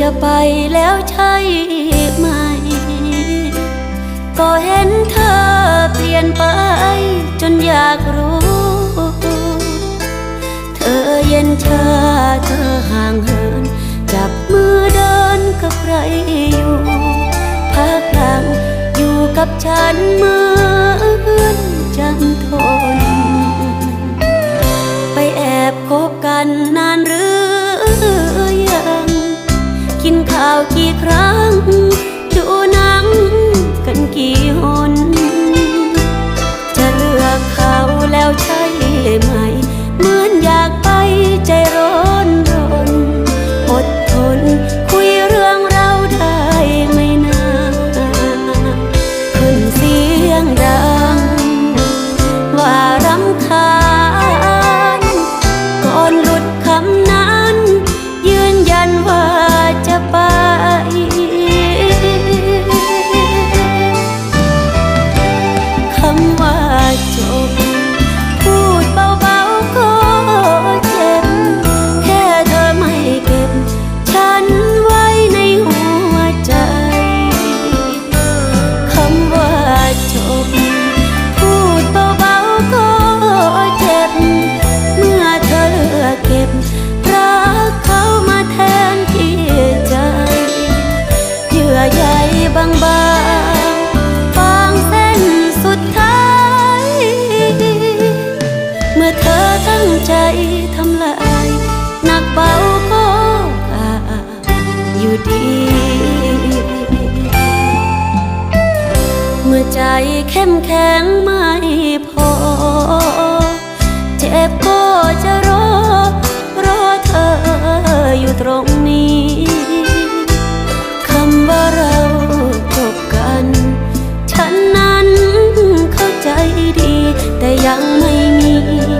จะไปแล้วใช่ไหม ก็เห็นเธอเปลี่ยนไป จนอยากรู้ เธอเย็นชาเธอห่างเหิน จับมือเดินกับใครอยู่พักหลังอยู่กับฉันเหมือนจันทน ไปแอบคบกันนานหรือ กี่ครั้ง ดูหนังกันกี่หน เยื่อใยบางๆฟางเส้นสุดท้าย เมื่อเธอตั้งใจทำลายหนักเบาก็อาอยู่ดี เมื่อใจเข้มแข็งไม่พอ เจ็บก็จะรอ รอเธออยู่ตรงนี้ ยังไม่มี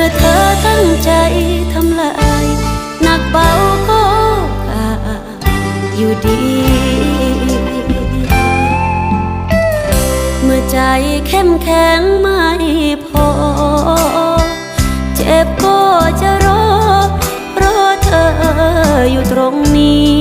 มื่อเธอตั้งใจทำลายหนักเบาก็ขาอยู่ดี เมื่อใจเข้มแข็งไม่พอ เจ็บก็จะรอรอเธออยู่ตรงนี้